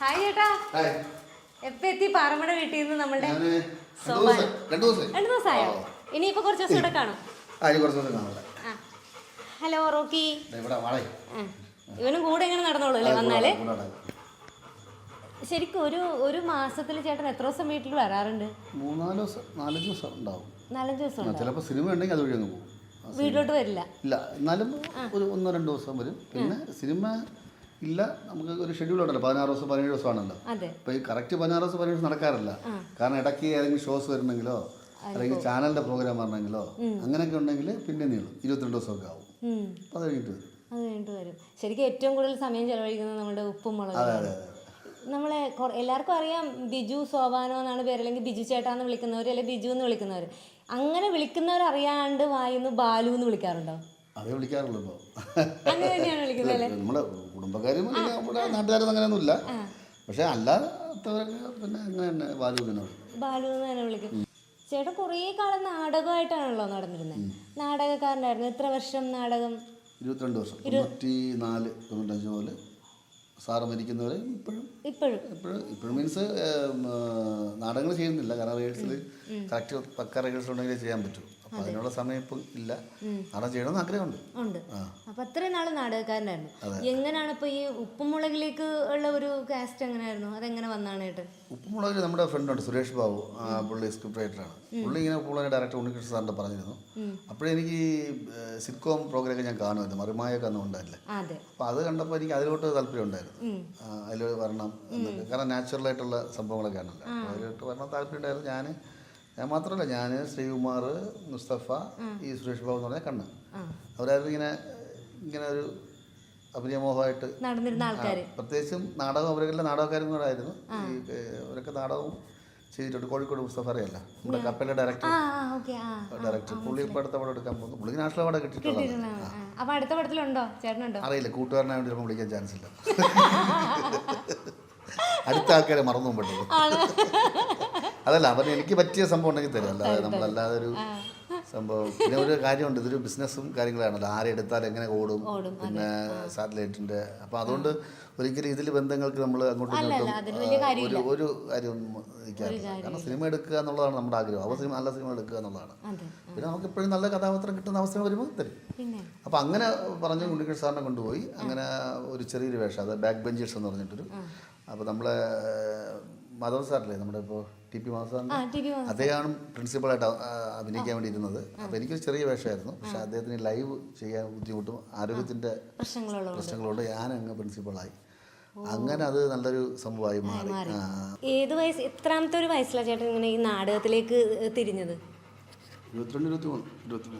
Hi ചേട്ടാ. Hi. എപ്പ എത്തി പാറമട വീട്ടിൽ നിന്ന് നമ്മളുടെ? രണ്ട് ദിവസമായോ? ഇനിയിപ്പോ കുറച്ച് ദിവസം ഇവിടെ കാണും. Hello Rocky. ഇവനും കൂടെ ഇങ്ങനെ നടന്നോളൂ അല്ലേ? വന്നാൽ? ശരിക്കും ഒരു ഒരു മാസത്തിൽ ചേട്ടൻ എത്ര ദിവസം വീട്ടിൽ വരാറുണ്ട്? മൂന്നാൽ ദിവസം നാലഞ്ച് ദിവസം ഉണ്ടാവും. നാലഞ്ച് ദിവസം ചിലപ്പോൾ സിനിമ ഉണ്ടെങ്കിൽ അതുവഴി അങ്ങ് പോകും. വീട്ടിലോട്ട് വരില്ല? ഇല്ല എന്നാലും ഒരു ഒന്നോ രണ്ടോ ദിവസം വരും. പിന്നെ സിനിമ ഇല്ല നമുക്ക് ഒരു ഷെഡ്യൂൾ ഉണ്ടല്ലോ പതിനാറ് ദിവസം പതിനേഴ് ദിവസം ആണല്ലോ. അപ്പൊ ഈ കറക്റ്റ് പതിനാറ് ദിവസം പതിനേഴ് ദിവസം നടക്കാറില്ല. കാരണം ഇടയ്ക്ക് ഏതെങ്കിലും ഷോസ് വരുന്നെങ്കിലോ അല്ലെങ്കിൽ ചാനലിന്റെ പ്രോഗ്രാം വരണമെങ്കിലോ അങ്ങനെയൊക്കെ ഉണ്ടെങ്കിൽ പിന്നെ നീളും. ഇരുപത്തിരണ്ട് ദിവസമൊക്കെ ആവും. അത് കഴിഞ്ഞിട്ട് വരും. അത് കഴിഞ്ഞിട്ട് വരും. ശരിക്കും ഏറ്റവും കൂടുതൽ സമയം ചെലവഴിക്കുന്നത് നമ്മുടെ ഉപ്പും മുളകും അതെ അതെ. നമ്മളെ എല്ലാവർക്കും അറിയാം ബിജു സോപാനോ എന്നാണ് പേര് അല്ലെങ്കിൽ ബിജു ചേട്ടാന്ന് വിളിക്കുന്നവർ അല്ലെങ്കിൽ ബിജു എന്ന് വിളിക്കുന്നവർ അങ്ങനെ വിളിക്കുന്നവർ അറിയാണ്ട് വായിന്ന് ബാലു എന്ന് വിളിക്കാറുണ്ടോ? അതേ വിളിക്കാറുള്ളൂ ഇപ്പോൾ അങ്ങനെ തന്നെയാണ് വിളിക്കുന്നത് അല്ലേ? നമ്മുടെ കുടുംബക്കാരും നമ്മുടെ നാട്ടുകാരും അങ്ങനെയൊന്നുമില്ല. പക്ഷേ അല്ലാത്തവരൊക്കെ പിന്നെ അങ്ങനെ തന്നെ വാലു തന്നെ ബാലു എന്ന് തന്നെ വിളിക്കും. ചേട്ടൻ കുറേ കാലം നാടകമായിട്ടാണല്ലോ നടന്നിരുന്നത് നാടകക്കാരനായിരുന്നു. എത്ര വർഷം നാടകം? ഇരുപത്തിരണ്ട് വർഷം. തൊണ്ണൂറ്റി നാല് തൊണ്ണൂറ്റഞ്ച് മുതൽ സാറ് മരിക്കുന്നവരെ ഇപ്പോഴും ഇപ്പോഴും. ഇപ്പോഴും ഇപ്പോഴും മീൻസ് നാടകങ്ങൾ ചെയ്യുന്നില്ല. കാരണം റിഹേഴ്സൽ കറക്റ്റ് പക്ക റിഹേഴ്സൽ ഉണ്ടെങ്കിലേ ചെയ്യാൻ പറ്റൂ. അതിനുള്ള സമയം ഇപ്പം ഇല്ല. നാടകം ചെയ്യണമെന്ന് ആഗ്രഹമുണ്ട്. ഉണ്ട്. അപ്പൊ അത്രയും നാൾ നാടകക്കാരനായിരുന്നു. എങ്ങനെയാണ് ഇപ്പൊ ഈ ഉപ്പുമുളകിലേക്ക് ഉള്ള ഒരു കാസ്റ്റ് എങ്ങനെയായിരുന്നു അതെങ്ങനെ വന്നാണ് ചേട്ടൻ ഉപ്പുമുളകിൽ നമ്മുടെ ഫ്രണ്ടുണ്ട് സുരേഷ് ബാബു. പുള്ളി സ്ക്രിപ്റ്റ് റൈറ്ററാണ് പുള്ളി ഇങ്ങനെ പുള്ളിയുടെ ഡയറക്ടർ ഉണ്ണികൃഷ്ണൻ സാറിന്റെ പറഞ്ഞിരുന്നു. അപ്പോഴെനിക്ക് സിറ്റ്കോം പ്രോഗ്രാമൊക്കെ ഞാൻ കാണുമായിരുന്നു. മറിമായൊക്കെ അന്ന് ഉണ്ടായില്ല അപ്പൊ അത് കണ്ടപ്പോൾ എനിക്ക് അതിലോട്ട് താല്പര്യം ഉണ്ടായിരുന്നു. അതിലോട്ട് വരണം കാരണം നാച്ചുറലായിട്ടുള്ള സംഭവങ്ങളൊക്കെ ആണല്ലോ. അതിലോട്ട് വരണം താല്പര്യം ഉണ്ടായിരുന്നു. ഞാൻ ഞാൻ മാത്രമല്ല ഞാൻ ശ്രീകുമാർ മുസ്തഫ ഈ സുരേഷ് ബാബു എന്ന് പറഞ്ഞാൽ കണ്ണ്. അവരായിരുന്നു ഇങ്ങനെ ഇങ്ങനെ ഒരു അഭിനയമോഹമായിട്ട് നടന്നിരുന്ന പ്രത്യേകിച്ചും നാടകം അവരെല്ലാം നാടകക്കാരും കൂടെ ആയിരുന്നു. ഈ അവരൊക്കെ നാടകവും ചെയ്തിട്ടുണ്ട്. കോഴിക്കോട് മുസ്തഫ അറിയല്ല നമ്മുടെ കപ്പലിന്റെ ഡയറക്ടർ ഡയറക്ടർ പുള്ളി ഇപ്പൊ അടുത്ത പടം എടുക്കാൻ പോകുന്നു. പുള്ളിക്ക് നാഷണൽ അവാർഡ് ചേട്ടനുണ്ടോ? അറിയില്ല കൂട്ടുകാരനായ വേണ്ടി ചിലപ്പോൾ വിളിക്കാൻ ചാൻസ് ഇല്ല. അടുത്ത ആൾക്കാരെ മറന്നു പോകുമ്പോഴേ അതല്ല അവർ എനിക്ക് പറ്റിയ സംഭവം ഉണ്ടെങ്കിൽ തരും. അല്ലാതെ നമ്മളല്ലാതെ ഒരു സംഭവം. പിന്നെ ഒരു കാര്യമുണ്ട് ഇതൊരു ബിസിനസ്സും കാര്യങ്ങളാണല്ലോ. ആരെടുത്താൽ എങ്ങനെ ഓടും പിന്നെ സാറ്റലൈറ്റിന്റെ. അപ്പൊ അതുകൊണ്ട് ഒരിക്കലും ഇതിൽ ബന്ധങ്ങൾക്ക് നമ്മൾ അങ്ങോട്ടും ഇങ്ങോട്ടും ഒരു ഒരു കാര്യം കാരണം സിനിമ എടുക്കുക എന്നുള്ളതാണ് നമ്മുടെ ആഗ്രഹം. അവ സിനിമ നല്ല സിനിമ എടുക്കുക എന്നുള്ളതാണ്. പിന്നെ നമുക്ക് എപ്പോഴും നല്ല കഥാപാത്രം കിട്ടുന്ന അവസരം വരുമ്പോൾ തരും. അപ്പൊ അങ്ങനെ പറഞ്ഞ് ഉണ്ണികൃഷ്ണ സാറിനെ കൊണ്ടുപോയി. അങ്ങനെ ഒരു ചെറിയൊരു വേഷം അത് ബാക്ക് ബെഞ്ചേഴ്സ് എന്ന് പറഞ്ഞിട്ടൊരു. അപ്പോൾ നമ്മളെ മാധവ് സാറല്ലേ? നമ്മുടെ ഇപ്പോൾ ടി പി മാധവ് അദ്ദേഹമാണ് പ്രിൻസിപ്പളായിട്ട് അഭിനയിക്കാൻ വേണ്ടി ഇരുന്നത് അപ്പോൾ എനിക്കൊരു ചെറിയ വേഷമായിരുന്നു. പക്ഷേ അദ്ദേഹത്തിന് ലൈവ് ചെയ്യാൻ ബുദ്ധിമുട്ടും ആരോഗ്യത്തിന്റെ പ്രശ്നങ്ങളുള്ള പ്രശ്നങ്ങളുണ്ട്. ഞാൻ അങ്ങ് പ്രിൻസിപ്പളായി അങ്ങനെ അത് നല്ലൊരു സംഭവമായി മാറി. ഏത് വയസ്സ് എത്രാമത്തെ ഒരു വയസ്സിലാണ് ചേട്ടൻ ഇങ്ങനെ ഈ നാടകത്തിലേക്ക് തിരിഞ്ഞത്? ഇരുപത്തിരണ്ട് ഇരുപത്തിമൂന്ന് ഇരുപത്തി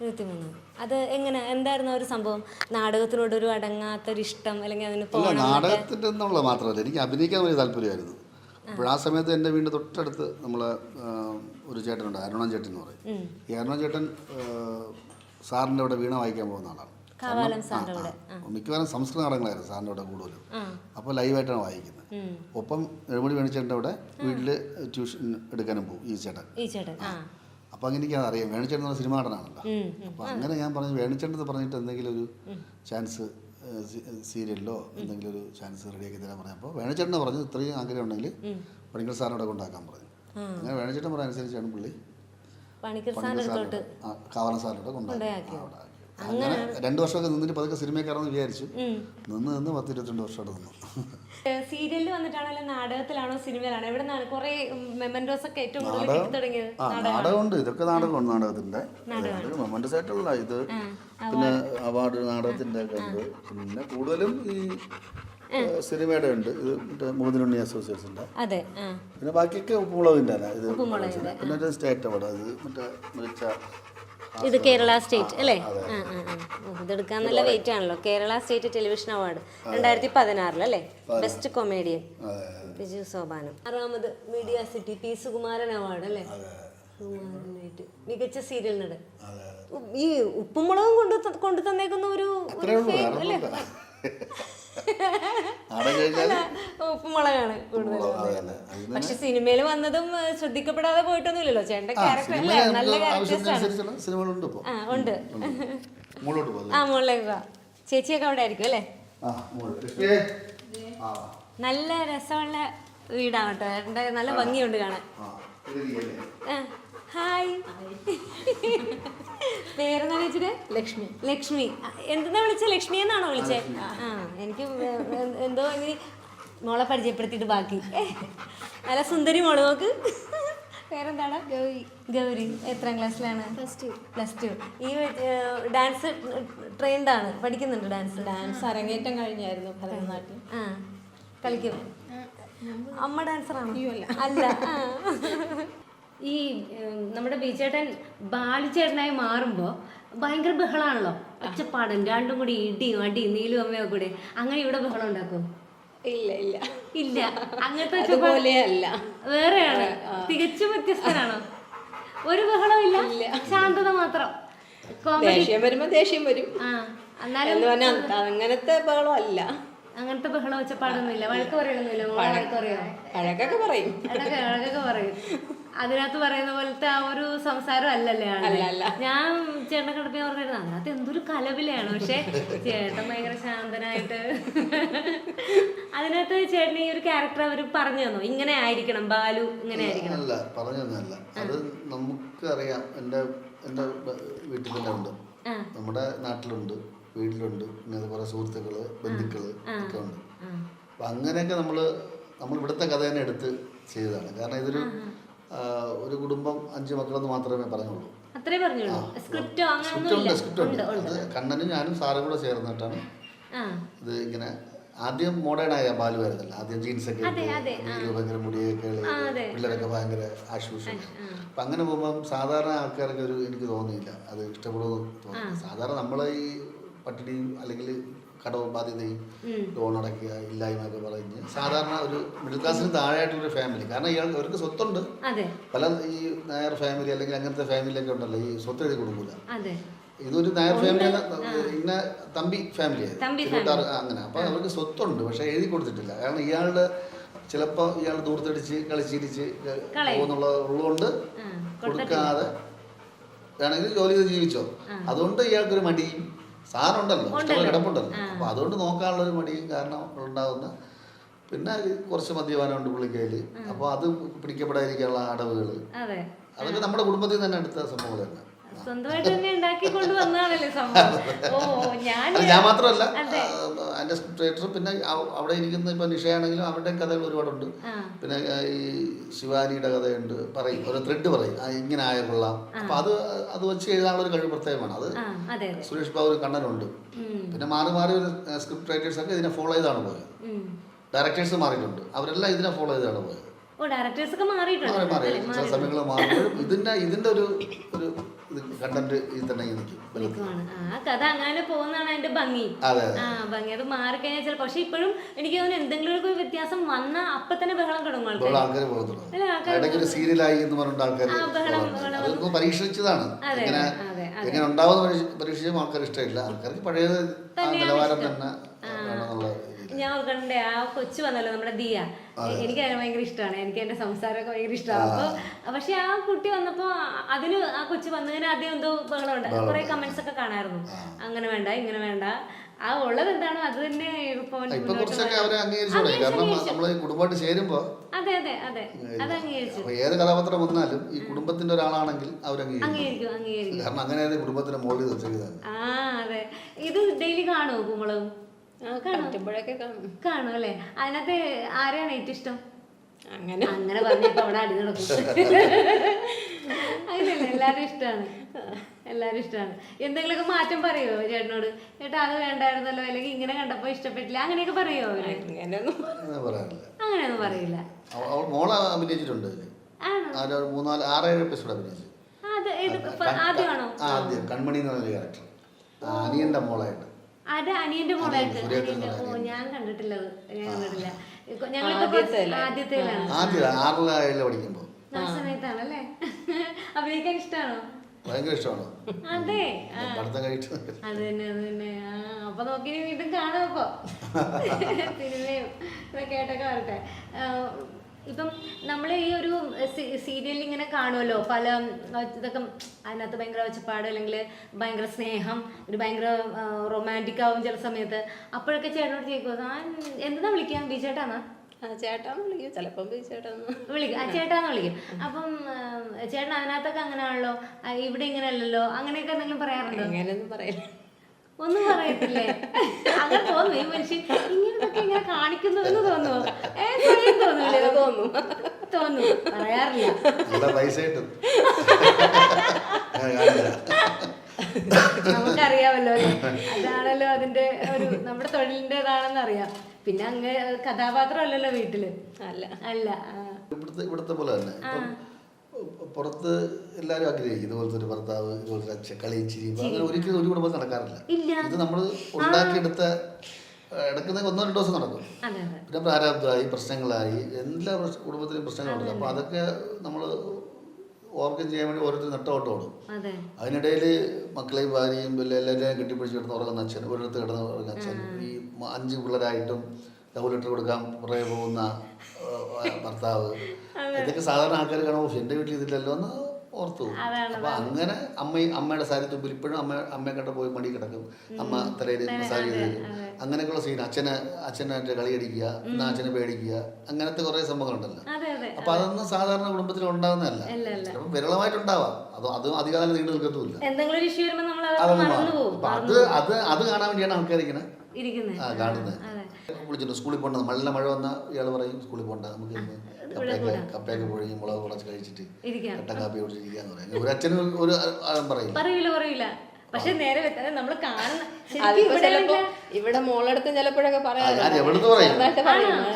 ഇരുപത്തിമൂന്ന്. അത് എങ്ങനെ എന്തായിരുന്നു ഒരു സംഭവം? നാടകത്തിനോട് ഒരു അടങ്ങാത്തൊരു ഇഷ്ടം അല്ലെങ്കിൽ അതിന് നാടകത്തിന്റെ മാത്രമല്ല. എനിക്ക് അഭിനയിക്കാൻ വലിയ താല്പര്യമായിരുന്നു. അപ്പോൾ ആ സമയത്ത് എന്റെ വീടിന്റെ തൊട്ടടുത്ത് നമ്മൾ ഒരു ചേട്ടനുണ്ട് അരുണൻ ചേട്ടൻ എന്ന് പറയും. ഈ അരുണൻ ചേട്ടൻ സാറിന്റെ അവിടെ വീണ വായിക്കാൻ പോകുന്ന ആളാണ്. മിക്കവാറും സംസ്കൃത നാടകങ്ങളായിരുന്നു സാറിന്റെ അവിടെ കൂടുതലും. അപ്പോൾ ലൈവായിട്ടാണ് വായിക്കുന്നത്. ഒപ്പം എഴുമണി വേണിച്ചേട്ടന്റെ അവിടെ വീട്ടിൽ ട്യൂഷൻ എടുക്കാനും പോകും ഈ ചേട്ടൻ. അപ്പോൾ അങ്ങനെ എനിക്കത് അറിയാം. വേണിച്ചേട്ടൻ എന്ന് പറഞ്ഞ സിനിമ നടനാണല്ലോ. അപ്പോൾ അങ്ങനെ ഞാൻ പറഞ്ഞു വേണിച്ചേട്ടൻ എന്ന് പറഞ്ഞിട്ട് എന്തെങ്കിലും ഒരു ചാൻസ് സീരിയലിലോ എന്തെങ്കിലും ഒരു ചാൻസ് റെഡിയാക്കി തരാൻ പറഞ്ഞപ്പോൾ വേണചേട്ടൻ പറഞ്ഞു ഇത്രയും ആഗ്രഹം ഉണ്ടെങ്കിൽ പണിക്കർ സാറിനോട് കൊണ്ടാക്കാൻ പറഞ്ഞു. അങ്ങനെ വേണചേട്ടൻ പറഞ്ഞ അനുസരിച്ചാണ് പുള്ളി ആ, കാവറ സാറിനോട് കൊണ്ടാക്കി അവിടെ. അങ്ങനെ രണ്ട് വർഷമൊക്കെ നിന്നിട്ട് പതുക്കെ സിനിമയൊക്കെ കയറാമെന്ന് വിചാരിച്ചു. നിന്ന് നിന്ന് പത്ത് ഇരുപത്തിരണ്ട് വർഷമായിട്ട് നിന്നു. സീരിയലിൽ വന്നിട്ടാണോ നാടകത്തിലാണോ സിനിമയിലാണോ? എവിടെ നിന്നാണ്? കുറെ മെമ്മൻഡോസ് ഒക്കെ ഏറ്റവും കൂടുതൽ തുടങ്ങിയത് നാടകമുണ്ട്. ഇതൊക്കെ നാടകമുണ്ട് നാടകത്തിന്റെ മെമ്മൻഡോസ് ആയിട്ടുള്ള ഇത്. പിന്നെ അവാർഡ് നാടകത്തിന്റെ ഒക്കെ ഉണ്ട്. പിന്നെ കൂടുതലും ഈ സിനിമയുടെ ഉണ്ട്. ഇത് മറ്റേ മോദിനുണ്ണി അസോസിയേഷന്റെ. അതെ പിന്നെ ബാക്കിയൊക്കെ ഉപ്പുമുളകിന്റെ അല്ല ഇത് പിന്നെ സ്റ്റേറ്റ് അവാർഡ്. അത് മറ്റേ മികച്ച ഇത് കേരള സ്റ്റേറ്റ് അല്ലേ? ആ ആ ഇതെടുക്കാൻ നല്ല വെയിറ്റ് ആണല്ലോ. കേരള സ്റ്റേറ്റ് ടെലിവിഷൻ അവാർഡ് രണ്ടായിരത്തി പതിനാറിൽ അല്ലേ? Best comedian Biju Sopanam. ആറാമത് media city P. Sukumaran award അല്ലേ? സുകുമാരനായിട്ട്. മികച്ച സീരിയൽ നടൻ. ഈ ഉപ്പുമുളകും കൊണ്ട് കൊണ്ടു തന്നേക്കുന്ന ഒരു അല്ലേ? ഉപ്പുമുളകാണ് കൂടുതൽ പക്ഷെ സിനിമയിൽ വന്നതും ശ്രദ്ധിക്കപ്പെടാതെ പോയിട്ടൊന്നുമില്ലല്ലോ. ചേട്ടന്റെ ക്യാരക്ടർ അല്ലേ? നല്ല ഉണ്ട്. ആ മുകളിലേക്ക് ചേച്ചിയൊക്കെ അവിടെ ആയിരിക്കും അല്ലേ? നല്ല രസമുള്ള വീടാണ് കേട്ടോ. ചേട്ടന്റെ നല്ല ഭംഗിയുണ്ട് കാണാൻ. ഹായ്. പേരെന്താ വിളിച്ചത് ലക്ഷ്മി. ലക്ഷ്മി. എന്താ വിളിച്ചത് വിളിച്ച? ലക്ഷ്മി എന്നാണോ വിളിച്ചേ? ആ എനിക്ക് എന്തോ ഇനി മോളെ പരിചയപ്പെടുത്തിയിട്ട് ബാക്കി. നല്ല സുന്ദരി മോൾ നോക്ക്. പേരെന്താണ്? ഗൗരി. ഗൗരി. എത്രാം ക്ലാസ്സിലാണ്? പ്ലസ് ടു പ്ലസ് ടു ഈ ഡാൻസ് ട്രെയിൻഡ് ആണ് പഠിക്കുന്നുണ്ട് ഡാൻസ്. ഡാൻസ് അരങ്ങേറ്റം കഴിഞ്ഞായിരുന്നു ഭരതനാട്യം. ആ കളിക്കും അമ്മ ഡാൻസറാണോ? അല്ല. ഈ നമ്മുടെ ബിജേട്ടൻ ബാലിച്ചേട്ടനായി മാറുമ്പോൾ ഭയങ്കര ബഹളാണല്ലോ? ഒച്ചപ്പാടും രണ്ടും കൂടി ഇടിയും അടിയും നീലും അമ്മയോ കൂടി. അങ്ങനെ ഇവിടെ ബഹളം ഉണ്ടാക്കും? ഇല്ല ഇല്ല. ഇല്ല. അങ്ങനത്തെ പോലെയല്ല. വേറെയാണ്. തികച്ചും വ്യത്യസ്തനാണോ. ഒരു ബഹളം ഇല്ല. ശാന്തത മാത്രം. ദേഷ്യം വരുമ്പോ ദേഷ്യം വരും. ആ എന്നാലും അങ്ങനത്തെ ബഹളം അല്ല അങ്ങനത്തെ ബഹളം വെച്ച വഴക്ക് മോളെ വഴക്ക് പറയോ? പഴക്കൊക്കെ പറയും. പറയും. അതിനകത്ത് പറയുന്ന പോലത്തെ ആ ഒരു സംസാരം അല്ലല്ലേ ആണ് ഞാൻ ചേട്ടനെ കണ്ടപ്പോ ഞാൻ പറഞ്ഞിരുന്നു അതിനകത്ത് എന്തൊരു കലവിലാണ് പക്ഷെ ചേട്ടൻ ഭയങ്കര ശാന്തനായിട്ട് അതിനകത്ത് ചേട്ടൻ ഈ ഒരു ക്യാരക്ടർ അവർ പറഞ്ഞു തന്നു. ഇങ്ങനെ ആയിരിക്കണം ബാലു ഇങ്ങനെ ആയിരിക്കണം. അല്ല തന്നല്ല അത് നമുക്കറിയാം. എന്റെ എന്റെ തന്നെ ഉണ്ട്. നമ്മുടെ നാട്ടിലുണ്ട്. വീട്ടിലുണ്ട്. പിന്നെ അതുപോലെ സുഹൃത്തുക്കൾ ബന്ധുക്കൾ ഒക്കെ ഉണ്ട്. അപ്പം അങ്ങനെയൊക്കെ നമ്മൾ നമ്മൾ ഇവിടുത്തെ കഥ തന്നെ എടുത്ത് ചെയ്തതാണ്. കാരണം ഇതൊരു ഒരു കുടുംബം അഞ്ച് മക്കളെന്ന് മാത്രമേ പറഞ്ഞുള്ളൂ. സ്ക്രിപ്റ്റോ ഉണ്ട് സ്ക്രിപ്റ്റ് ഉണ്ട് അത് കണ്ണനും ഞാനും സാറും കൂടെ ചേർന്നിട്ടാണ് ഇത് ഇങ്ങനെ ആദ്യം മോഡേൺ ആയ ബാലു ആയിരുന്നല്ലോ. ആദ്യം ജീൻസ് ഒക്കെ ഭയങ്കര മുടിയൊക്കെ പിള്ളേരൊക്കെ ഭയങ്കര ആശ്വാസം അപ്പൊ അങ്ങനെ പോകുമ്പോൾ സാധാരണ ആൾക്കാരൊക്കെ ഒരു എനിക്ക് തോന്നിയില്ല. അത് ഇഷ്ടപ്പെടുമെന്ന് തോന്നി സാധാരണ നമ്മളെ ഈ പട്ടിണിയും അല്ലെങ്കിൽ കടവ് ബാധ്യതയും ലോൺ അടയ്ക്കുക ഇല്ലായ്മ ഒക്കെ പറഞ്ഞ് സാധാരണ ഒരു മിഡിൽ ക്ലാസ്സിന് താഴെയായിട്ടൊരു ഫാമിലി കാരണം ഇയാൾ അവർക്ക് സ്വത്തുണ്ട്. പല ഈ നായർ ഫാമിലി അല്ലെങ്കിൽ അങ്ങനത്തെ ഫാമിലിയൊക്കെ ഉണ്ടല്ലോ ഈ സ്വത്ത് എഴുതി കൊടുക്കൂല. ഇതൊരു നായർ ഫാമിലി ഇന്ന തമ്പി ഫാമിലി തമ്പി അങ്ങനെ. അപ്പൊ അവർക്ക് സ്വത്തുണ്ട് പക്ഷെ എഴുതി കൊടുത്തിട്ടില്ല. കാരണം ഇയാളുടെ ചിലപ്പോ ഇയാൾ ദൂർത്തടിച്ച് കളിച്ചിരിച്ച് പോകുന്നുള്ള ഉള്ളതുകൊണ്ട് കൊടുക്കാതെ വേണമെങ്കിൽ ജോലി ചെയ്ത് ജീവിച്ചോ. അതുകൊണ്ട് ഇയാൾക്കൊരു മടിയും സാധനം ഉണ്ടല്ലോ. ഇഷ്ടമുള്ള കിടപ്പുണ്ടല്ലോ. അപ്പൊ അതുകൊണ്ട് നോക്കാനുള്ള ഒരു മടിയും കാരണം ഉണ്ടാകുന്ന പിന്നെ കുറച്ച് മദ്യപാനമുണ്ട് പുള്ളിക്കയിൽ അപ്പൊ അത് പിടിക്കപ്പെടാതിരിക്കാനുള്ള അടവുകൾ അതെ. അതൊക്കെ നമ്മുടെ കുടുംബത്തിൽ തന്നെ എടുത്ത സംഭവം തന്നെ. സ്വന്തമായിട്ട് തന്നെ ഉണ്ടാക്കി കൊണ്ടുവന്നതാണല്ലേ സംഭവം? ഓ ഞാൻ ഞാൻ മാത്രമല്ല. എന്റെ സ്ക്രിപ്റ്റ് പിന്നെ അവിടെ ഇരിക്കുന്ന ഇപ്പൊ നിഷയാണെങ്കിലും അവരുടെ കഥകൾ ഒരുപാടുണ്ട്. പിന്നെ ഈ ശിവാനിയുടെ കഥയുണ്ട്. പറയും. ഒരു ത്രെഡ് പറയും. ഇങ്ങനെ ആയ കൊള്ളാം. അപ്പൊ അത് അത് വെച്ച് എഴുതാനുള്ള ഒരു കഴിവ് പ്രത്യേകമാണ്. അത് സുരേഷ് ബാബു ഒരു കണ്ണനുണ്ട്. പിന്നെ മാറി മാറി ഒരു സ്ക്രിപ്റ്റ് റൈറ്റേഴ്സ് ഒക്കെ ഇതിനെ ഫോളോ ചെയ്താണ് പോയത്. ഡയറക്ടേഴ്സ് മാറിയിട്ടുണ്ട്. അവരെല്ലാം ഇതിനെ ഫോളോ ചെയ്താണ് പോയത്. ചില മാറുമ്പോഴും ഇതിന്റെ ഇതിന്റെ ഒരു ഒരു കണ്ടന്റ് തന്നെ ആ കഥ അങ്ങനെ പോകുന്നതാണ് അതിന്റെ ഭംഗി. ഭംഗി. അത് മാറിക്കഴിഞ്ഞാൽ ചില പക്ഷെ ഇപ്പോഴും എനിക്ക് തോന്നുന്നു എന്തെങ്കിലും ഒരു വ്യത്യാസം വന്ന അപ്പൊ തന്നെ ബഹളം തുടങ്ങും ആൾക്കാർ സീരിയലായി എന്ന് പറഞ്ഞിട്ട് ആൾക്കാർ അതൊക്കെ പരീക്ഷിച്ചതാണ്. എങ്ങനെ ഉണ്ടാവുന്ന പരീക്ഷിച്ച ആൾക്കാർ ഇഷ്ടമില്ല ആൾക്കാർക്ക് പഴയ നിലവാരം തന്നെ. ഞാൻ ഓർക്കണ്ടേ ആ കൊച്ചു വന്നല്ലോ നമ്മുടെ ദിയ. എനിക്ക് അതിനെ ഭയങ്കര ഇഷ്ടമാണ് എനിക്ക് എന്റെ സംസാരമൊക്കെ ഭയങ്കര ഇഷ്ടമാണ് അപ്പൊ പക്ഷെ ആ കുട്ടി വന്നപ്പോ അതിന് ആ കൊച്ചു വന്നതിന് ആദ്യം എന്തോ ബഹളം ഉണ്ട് കുറെ കമന്റ്സ് ഒക്കെ കാണായിരുന്നു. അങ്ങനെ വേണ്ട ഇങ്ങനെ വേണ്ട. ആ ഉള്ളത് എന്താണോ അത് തന്നെ കുടുംബമായിട്ട് ചേരുമ്പോൾ അതെ അതെ അതെ. അത് അംഗീകരിച്ചു. ഏത് കഥാപാത്രം വന്നാലും ഈ കുടുംബത്തിന്റെ ഒരാളാണെങ്കിൽ അവരംഗീകരിക്കും അംഗീകരിക്കും. അംഗീകരിക്കും കാരണം അങ്ങനെയാണ് കുടുംബത്തിന്റെ മോളിൽ വെച്ചത് ആ അതെ. ഇത് ഡെയിലി കാണുമോ കുമ്പളവും കാണും. കാണും. അല്ലേ അതിനകത്ത് ആരെയാണ് ഏറ്റവും ഇഷ്ടം? അങ്ങനെ. അങ്ങനെ പറഞ്ഞപ്പോ അവിടെ അടി നടക്കും. അതിനല്ല എല്ലാരും ഇഷ്ടമാണ്. എല്ലാരും ഇഷ്ടമാണ്. എന്തെങ്കിലുമൊക്കെ മാറ്റം പറയുമോ ചേട്ടനോട്? ചേട്ടാ അത് വേണ്ടായിരുന്നല്ലോ. അല്ലെങ്കിൽ ഇങ്ങനെ കണ്ടപ്പോ ഇഷ്ടപ്പെട്ടില്ല. അങ്ങനെയൊക്കെ പറയുമോ അവർ? അങ്ങനെയൊന്നും പറയില്ല. മോളെ അഭിനയിച്ചിട്ടുണ്ട് മൂന്നാൽ ആറേഴ് എപ്പിസോഡ് അഭിനയിച്ചു. ആദ്യമാണോ? ആ, ആദ്യം കൺമണി എന്ന് പറഞ്ഞൊരു ക്യാരക്ടർ അനിയന്റെ മോളായിട്ട്. അത് അനിയന്റെ മോളായിട്ട് ഓ ഞാൻ കണ്ടിട്ടില്ലത് ഞാൻ കണ്ടിട്ടില്ല. ഞങ്ങളിപ്പോ ആദ്യത്തേലാണ് ആദ്യം ആറില ഏഴില പഠിക്കുമ്പോൾ ആ സമയത്താണല്ലേ? അഭിനയിക്കാൻ ഇഷ്ടമാണോ ഭയങ്കര ഇഷ്ടമാണ് അതെ. ആ. പഠിത്തം കഴിച്ചു അത് തന്നെ അത് തന്നെ. ആ അപ്പൊ നോക്കി വീണ്ടും കാണാം അപ്പൊ. സിനിമയും കേട്ടൊക്കെ വരട്ടെ. ഇപ്പം നമ്മൾ ഈ ഒരു സീരിയലിൽ ഇങ്ങനെ കാണുമല്ലോ പല ഇതൊക്കെ അതിനകത്ത് ഭയങ്കര ഒച്ചപ്പാട് അല്ലെങ്കിൽ ഭയങ്കര സ്നേഹം ഒരു ഭയങ്കര റൊമാന്റിക് ആവും ചില സമയത്ത്. അപ്പോഴൊക്കെ ചേട്ടനോട് ചോദിക്കും ആ എന്താ വിളിക്കാം ബിജേട്ടാന്നാ ആ ചേട്ടാന്ന് വിളിക്കും. ചിലപ്പം ചേട്ടാന്ന് വിളിക്കും. ആ ചേട്ടാന്ന് വിളിക്കും. അപ്പം ചേട്ടൻ അതിനകത്തൊക്കെ അങ്ങനെയാണല്ലോ? ആണല്ലോ ഇവിടെ ഇങ്ങനെ അല്ലല്ലോ അങ്ങനെയൊക്കെ എന്തെങ്കിലും പറയാറുണ്ടോ? അങ്ങനെയൊന്നും പറയില്ല. ഒന്നും പറയത്തില്ലേ? അങ്ങനെ തോന്നുന്നു ഈ മനുഷ്യൻ ഇങ്ങനത്തൊക്കെ ഇങ്ങനെ കാണിക്കുന്നു എന്ന് തോന്നുന്നു തോന്നുന്നില്ലേ? തോന്നുന്നു. തോന്നുന്നു. പറയാറില്ല. നല്ല പൈസ കിട്ടും. നമുക്കറിയാമല്ലോ അല്ലേ? അതാണല്ലോ അതിന്റെ ഒരു നമ്മുടെ തൊഴിലിന്റെതാണെന്ന് അറിയാം. പിന്നെ അങ്ങ് കഥാപാത്രം അല്ലല്ലോ വീട്ടിൽ. അല്ല. അല്ല. ഇവിടുത്തെ ഇവിടുത്തെ പോലെ തന്നെ. ഇപ്പം പുറത്ത് എല്ലാവരും ആഗ്രഹിക്കും ഇതുപോലത്തെ ഒരു ഭർത്താവ് ഇതുപോലത്തെ അച്ഛൻ കളിച്ചിരി അങ്ങനെ ഒരിക്കലും ഒരു കുടുംബം നടക്കാറില്ല. ഇല്ല. ഇത് നമ്മൾ ഉണ്ടാക്കിയെടുത്ത എടുക്കുന്ന ഒന്നോ രണ്ടോ ദിവസം നടക്കും. പിന്നെ പ്രാരാബ്ധമായി പ്രശ്നങ്ങളായി എല്ലാ കുടുംബത്തിലും പ്രശ്നങ്ങളുണ്ട്. അപ്പോൾ അതൊക്കെ നമ്മൾ ഓർഗൻ ചെയ്യാൻ വേണ്ടി ഓരോരുത്തർ നെട്ടോട്ടം ഓടും അതെ. അതിനിടയിൽ മക്കളെയും ഭാര്യയും പിന്നെ എല്ലാവരെയും കെട്ടിപ്പിടിച്ച് കിടന്ന് ഉറങ്ങുന്ന അച്ഛൻ ഒരിടത്ത് കിടന്ന് ഉറങ്ങുന്ന അച്ഛൻ ഈ അഞ്ച് പിള്ളേരായിട്ടും ലവ് ലെറ്റർ കൊടുക്കാൻ പുറകെ പോകുന്ന ഭർത്താവ്. ഇതൊക്കെ സാധാരണ ആൾക്കാർ കാണുമ്പോൾ എന്റെ വീട്ടിൽ ഇതില്ലല്ലോ എന്ന് ഓർത്തു. അപ്പൊ അങ്ങനെ അമ്മ അമ്മയുടെ സാരി തുമ്പിൽ ഇപ്പോഴും അമ്മ അമ്മയെ കണ്ട പോയി മടി കിടക്കും. അമ്മ തലയിൽ മസാജ് ചെയ്ത് അങ്ങനെയൊക്കെയുള്ള സീൻ അച്ഛനെ അച്ഛനായിട്ട് കളിയടിക്കുക എന്നാ അച്ഛനെ പേടിക്കുക അങ്ങനത്തെ കുറെ സംഭവങ്ങളുണ്ടല്ലോ. അപ്പൊ അതൊന്നും സാധാരണ കുടുംബത്തിൽ ഉണ്ടാകുന്നതല്ല വിരളമായിട്ട് വിരളമായിട്ടുണ്ടാവാം. അത് അത് അധികാലം നീണ്ടു നിൽക്കത്തുമില്ല. അപ്പൊ അത് അത് അത് കാണാൻ വേണ്ടിയാണ് ആൾക്കാർ ഇങ്ങനെ കാണുന്നത് വിളിച്ചിട്ടുണ്ട് സ്കൂളിൽ പോകണ്ട നല്ല മഴ വന്ന ഇയാൾ പറയും സ്കൂളിൽ പോകണ്ട നമുക്ക് കപ്പയൊക്കെ കപ്പയൊക്കെ പുഴുങ്ങി മുളക് കുറച്ച് കഴിച്ചിട്ട് ഇരിക്കാം. കട്ടൻ കാപ്പി കുടിച്ചിരിക്കാന്ന് പറയും. ഒരു അച്ഛനും ഒരു ആളും പറയില്ല. പറയില്ല പറയില്ല. പക്ഷെ നേരെ വെക്കാതെ നമ്മൾ കാണുന്ന ഇവിടെ ഇവിടെ മോളടുത്ത് ചിലപ്പോഴൊക്കെ പറയും?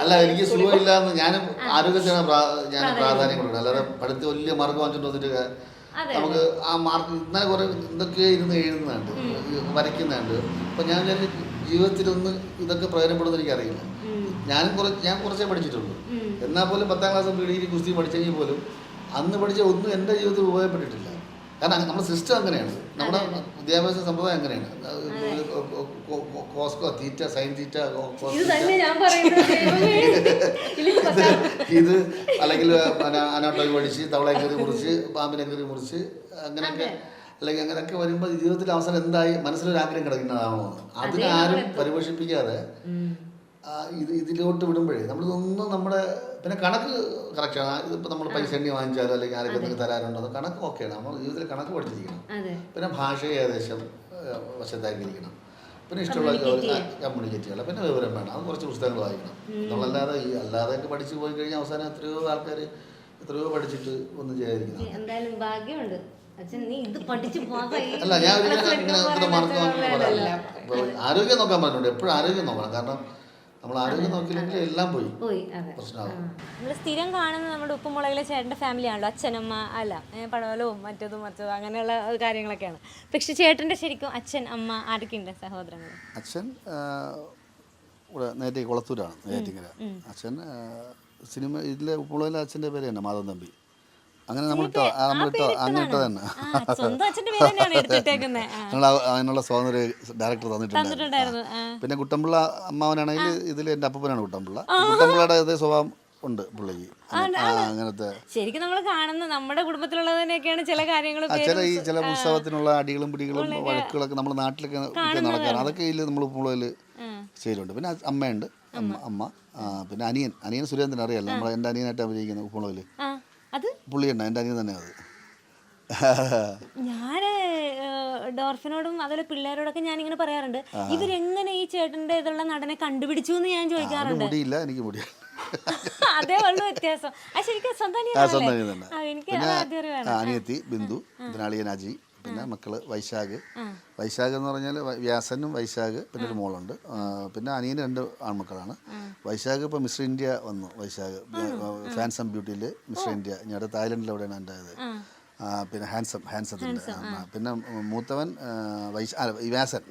അല്ല എനിക്ക് സുഖമില്ല എന്ന് ഞാൻ ആരോഗ്യത്തിനാണ് ഞാൻ പ്രാധാന്യം കൊടുക്കുന്നത്. അല്ലാതെ പഠിത്തം വലിയ മാർക്ക് വാങ്ങിച്ചിട്ട് വന്നിട്ട് നമുക്ക് ആ മാർക്ക് ഇന്നലെ കുറെ ഇതൊക്കെ ഇരുന്ന് എഴുതുന്നുണ്ട്. വരയ്ക്കുന്നുണ്ട്. അപ്പൊ ഞാൻ ജീവിതത്തിൽ ഒന്ന് ഇതൊക്കെ പ്രയോജനപ്പെടുന്ന എനിക്കറിയില്ല. ഞാനും കുറച്ച് ഞാൻ കുറച്ചേ പഠിച്ചിട്ടുള്ളൂ. എന്നാൽ പോലും പത്താം ക്ലാസ് ഡിഗ്രി കുസ്തി പഠിച്ചെങ്കിൽ പോലും അന്ന് പഠിച്ച ഒന്നും എന്റെ ജീവിതത്തിൽ ഉപയോഗപ്പെട്ടിട്ടില്ല. കാരണം നമ്മുടെ സിസ്റ്റം അങ്ങനെയാണ്. നമ്മുടെ വിദ്യാഭ്യാസ സമ്പ്രദായം അങ്ങനെയാണ്. കോസ്കോ തീറ്റ സൈൻ തീറ്റ ഇത് ഞാൻ അല്ലെങ്കിൽ അനോട്ടോയി പഠിച്ച് തവളയെ കയറി മുറിച്ച് പാമ്പിനെ കയറി മുറിച്ച് അങ്ങനെയൊക്കെ അല്ലെങ്കിൽ അങ്ങനെയൊക്കെ വരുമ്പോൾ ജീവിതത്തിൽ അവസരം എന്തായി? മനസ്സിലൊരു ആഗ്രഹം കിടക്കുന്നതാണോ അതിനാരും പരിപോഷിപ്പിക്കാതെ ഇത് ഇതിലോട്ട് വിടുമ്പോഴേ നമ്മളിതൊന്നും നമ്മുടെ പിന്നെ കണക്ക് കറക്റ്റാണ് ഇതിപ്പോൾ നമ്മൾ പൈസ എണ്ണി വാങ്ങിച്ചാലോ അല്ലെങ്കിൽ ആരൊക്കെ എന്തെങ്കിലും തരാറുണ്ടോ അത് കണക്ക് ഓക്കെയാണ് നമ്മൾ ജീവിതത്തിൽ കണക്ക് പഠിച്ചിരിക്കണം. പിന്നെ ഭാഷ ഏകദേശം വശത്താക്കിയിരിക്കണം. പിന്നെ ഇഷ്ടമുള്ള കമ്മ്യൂണിക്കേറ്റ് ചെയ്യണം പിന്നെ വിവരം വേണം. അത് കുറച്ച് പുസ്തകങ്ങൾ വായിക്കണം. നമ്മളല്ലാതെ ഈ അല്ലാതെയൊക്കെ പഠിച്ചു പോയി കഴിഞ്ഞാൽ അവസാനം എത്രയോ ആൾക്കാർ എത്രയോ പഠിച്ചിട്ട് ഒന്നും ചെയ്യാതിരിക്കണം എന്തായാലും ഭാഗ്യമുണ്ട്. അല്ല ഞാൻ ഒരിക്കലും മാർക്ക് പറയാറില്ല ആരോഗ്യം നോക്കാൻ പറഞ്ഞിട്ടുണ്ട്. എപ്പോഴും ആരോഗ്യം നോക്കണം. കാരണം നമ്മൾ ആരോഗ്യം നോക്കിയില്ലെങ്കിൽ എല്ലാം പോയി. പോയി അതെ. പ്രശ്നമാകും നമ്മൾ സ്ഥിരം കാണുന്ന നമ്മുടെ ഉപ്പുമുളകിലെ ചേട്ടന്റെ ഫാമിലി ആണല്ലോ അച്ഛനമ്മ അല്ല പടവലവും മറ്റതും മറ്റതും അങ്ങനെയുള്ള കാര്യങ്ങളൊക്കെയാണ്. പക്ഷെ ചേട്ടന്റെ ശരിക്കും അച്ഛൻ അമ്മ ആരൊക്കെയുണ്ട് സഹോദരങ്ങൾ അച്ഛൻ ഇവിടെ നേരത്തെ കുളത്തൂരാണ് നേരത്തെ അച്ഛൻ സിനിമ ഇതിലെ ഉപ്പുളയിലെ അച്ഛന്റെ പേര് തന്നെ മാധവൻ തമ്പി. അങ്ങനെ നമ്മൾ ഇട്ടോ നമ്മൾ ഇട്ടോ അങ്ങനെ ഇട്ടോ തന്നെ. ഞങ്ങൾ അതിനുള്ള സ്വാതന്ത്ര്യ ഡയറക്ടർ തന്നിട്ടുണ്ട് തന്നിട്ടുണ്ടായിരുന്നു. പിന്നെ കുട്ടമ്പിള്ള അമ്മാവനാണെങ്കിൽ ഇതിൽ എന്റെ അപ്പനാണ് കുട്ടമ്പിള്ള. കുട്ടമ്പിള്ളയുടെ അതേ സ്വഭാവം ഉണ്ട് പുള്ളിക്ക്. അങ്ങനത്തെ ശരിക്കും നമ്മൾ കാണുന്ന നമ്മുടെ കുടുംബത്തിലുള്ളതിനൊക്കെയാണ് ചില കാര്യങ്ങൾ ചില ഈ ചില ഉത്സവത്തിനുള്ള അടികളും പിടികളും വഴക്കുകളൊക്കെ നമ്മുടെ നാട്ടിലൊക്കെ ഒക്കെ നടക്കാറ്. അതൊക്കെ ഇതിൽ നമ്മൾ പുള്ളിൽ ചെയ്യലുണ്ട്. പിന്നെ അമ്മയുണ്ട്. അമ്മ പിന്നെ അനിയൻ. അനിയൻ സുരേന്ദ്രൻ അറിയാലോ? നമ്മൾ എന്റെ അനിയനായിട്ട് അഭിനയിക്കുന്ന ഉപ്പുളയിൽ ആ. അത് പുള്ളിയുണ്ട് എന്റെ അനിയൻ തന്നെ അത്. ഞാൻ ഡോർഫിനോടും അതുപോലെ പിള്ളേരോടൊക്കെ ഞാൻ ഇങ്ങനെ പറയാറുണ്ട് ഇവരെങ്ങനെ ഈ ചേട്ടന്റെ ഇതുള്ള നടനെ കണ്ടുപിടിച്ചു എന്ന് ഞാൻ ചോദിക്കാറുണ്ട്. മുടിയില്ല എനിക്ക് അതേ ഉള്ളു വ്യത്യാസം. ശരിക്കും സ്വന്തം എനിക്ക് അനിയത്തി ബിന്ദു പിന്നെ അജി പിന്നെ മക്കൾ വൈശാഖ്. വൈശാഖ് എന്ന് പറഞ്ഞാൽ വ്യാസനും വൈശാഖ് പിന്നെ ഒരു മോളുണ്ട്. പിന്നെ അനിയന് രണ്ട് ആൺമക്കളാണ്. വൈശാഖ് ഇപ്പോൾ മിസ്റ്റർ ഇന്ത്യ വന്നു വൈശാഖ്. ഫാൻസ് ആൻഡ് ബ്യൂട്ടിയിൽ മിസ്റ്റർ ഇന്ത്യ. ഞാൻ തായ്ലൻഡിൽ എവിടെയാണ് എന്റെ പിന്നെ ഹാൻസം ഹാൻസത്തിന്റെ പിന്നെ മൂത്തവൻ വൈശ വ്യാസൻ.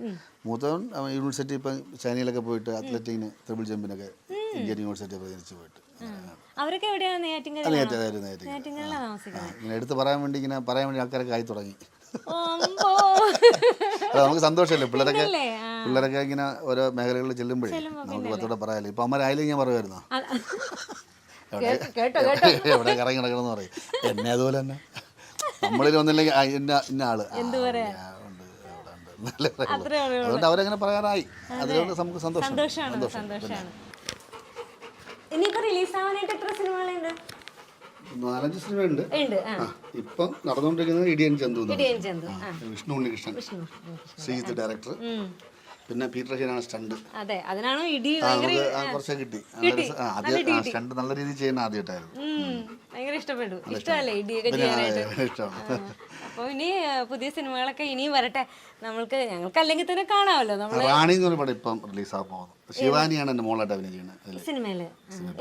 മൂത്തവൻ യൂണിവേഴ്സിറ്റി ഇപ്പം ചൈനയിലൊക്കെ പോയിട്ട് അത്ലറ്റിക്കിന് ട്രിപ്പിൾ ജമ്പിനൊക്കെ ഇന്ത്യൻ യൂണിവേഴ്സിറ്റി പ്രതിനിധിച്ച് പോയിട്ട്. അവരൊക്കെ എവിടെയാണ് അതായിരുന്നു താമസിക്കുന്നത്? ഇങ്ങനെ എടുത്ത് പറയാൻ വേണ്ടി ഇങ്ങനെ പറയാൻ വേണ്ടി ആൾക്കാരൊക്കെ ആയി തുടങ്ങി. അല്ല നമുക്ക് സന്തോഷമല്ലേ? പിള്ളേരൊക്കെ? പിള്ളേരൊക്കെ ഇങ്ങനെ ഓരോ മേഖലകളിൽ ചെല്ലുമ്പോഴേ നമുക്ക് പത്തോടെ പറയാലോ. ഇപ്പൊ അമ്മ ആയാലും ഞാൻ പറയുമായിരുന്നു? എവിടെ കറങ്ങി നടക്കണമെന്ന് പറയും. എന്നെ അതുപോലെ തന്നെ. നമ്മളിൽ ഒന്നില്ലെങ്കിൽ ആ, ഇന്ന ഇന്ന ആൾ. അതുകൊണ്ട് അവരങ്ങനെ പറയാറായി. അതുകൊണ്ട് നമുക്ക് സന്തോഷം. സന്തോഷമാണ്. ഇനിയിപ്പോ റിലീസ് ആവാനായിട്ട് എത്ര സിനിമകളുണ്ട്? നാലഞ്ച് സിനിമ ഉണ്ട് ഇപ്പം നടന്നുകൊണ്ടിരിക്കുന്നത് ഇടിയൻ ചന്തു. വിഷ്ണു ഉണ്ണികൃഷ്ണൻ. ശ്രീജിത്ത് ഡയറക്ടർ പിന്നെ പീറ്റർ ഹീനാണ് സ്റ്റണ്ട്. അതെ അതിനാണോ ഇടി കുറച്ചേ കിട്ടി. ആദ്യം സ്റ്റണ്ട് നല്ല രീതിയിൽ ചെയ്യുന്ന ആദ്യമായിട്ടായിരുന്നു. അപ്പൊ ഭയങ്കര ഇഷ്ടപ്പെട്ടു. ഇഷ്ടമല്ലേ ഇടിയൊക്കെ പിന്നെ ചെയ്യാനായിട്ട്? ആ, അപ്പോൾ ഇനി പുതിയ സിനിമകളൊക്കെ ഇനിയും വരട്ടെ. നമ്മൾക്ക് ഞങ്ങൾക്ക് അല്ലെങ്കിൽ തന്നെ കാണാമല്ലോ നമ്മൾ റാണി എന്ന് റിലീസ് ഇപ്പം റിലീസാകാൻ പോകുന്നത് ശിവാനിയാണ് എന്റെ മോളായിട്ട് അഭിനയിക്കുന്നത്. സിനിമയിൽ.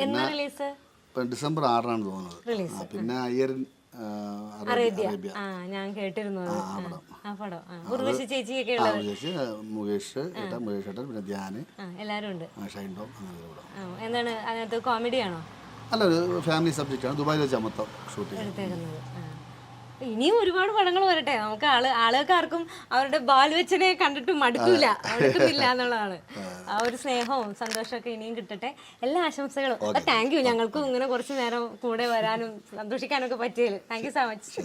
എന്നാ റിലീസ് ഇപ്പം ഡിസംബർ ആറിനാണ് തോന്നുന്നത്. ആ, പിന്നെ അയ്യരൻ ആ, അറേബ്യ അറേബ്യ. അറേബ്യ. ആ ഞാൻ കേട്ടിരുന്നു അത്. ആ പടം. ആ ഉർവശി ചേച്ചിയൊക്കെ ആ ഉള്ളത് ചേച്ചി മുകേഷ് ഏട്ടൻ മുകേഷ് ഏട്ടൻ പിന്നെ ധ്യാന് ആ എല്ലാവരും ഉണ്ട്. ആ, ഷൈൻ ടോം അങ്ങനെ ഒരു ആ എന്താണ് അതിനകത്ത് കോമഡിയാണോ അല്ല ഒരു ഫാമിലി സബ്ജക്റ്റാണ് ദുബായിൽ വെച്ചാൽ മൊത്തം ഷൂട്ട് എടുത്തേക്കുന്നത്. ആ. ഇനിയും ഒരുപാട് പടങ്ങൾ വരട്ടെ. നമുക്ക് ആൾ ആളുകൾക്ക് ആർക്കും അവരുടെ ബാൽവച്ചനെ കണ്ടിട്ട് മടുക്കൂല. മടുക്കുന്നില്ല എന്നുള്ളതാണ്. ആ. ഒരു സ്നേഹവും സന്തോഷമൊക്കെ ഇനിയും കിട്ടട്ടെ. എല്ലാ ആശംസകളും. താങ്ക് യു ഞങ്ങൾക്കും ഇങ്ങനെ കുറച്ച് നേരം കൂടെ വരാനും സന്തോഷിക്കാനൊക്കെ പറ്റിയത് താങ്ക് യു സോ മച്ച്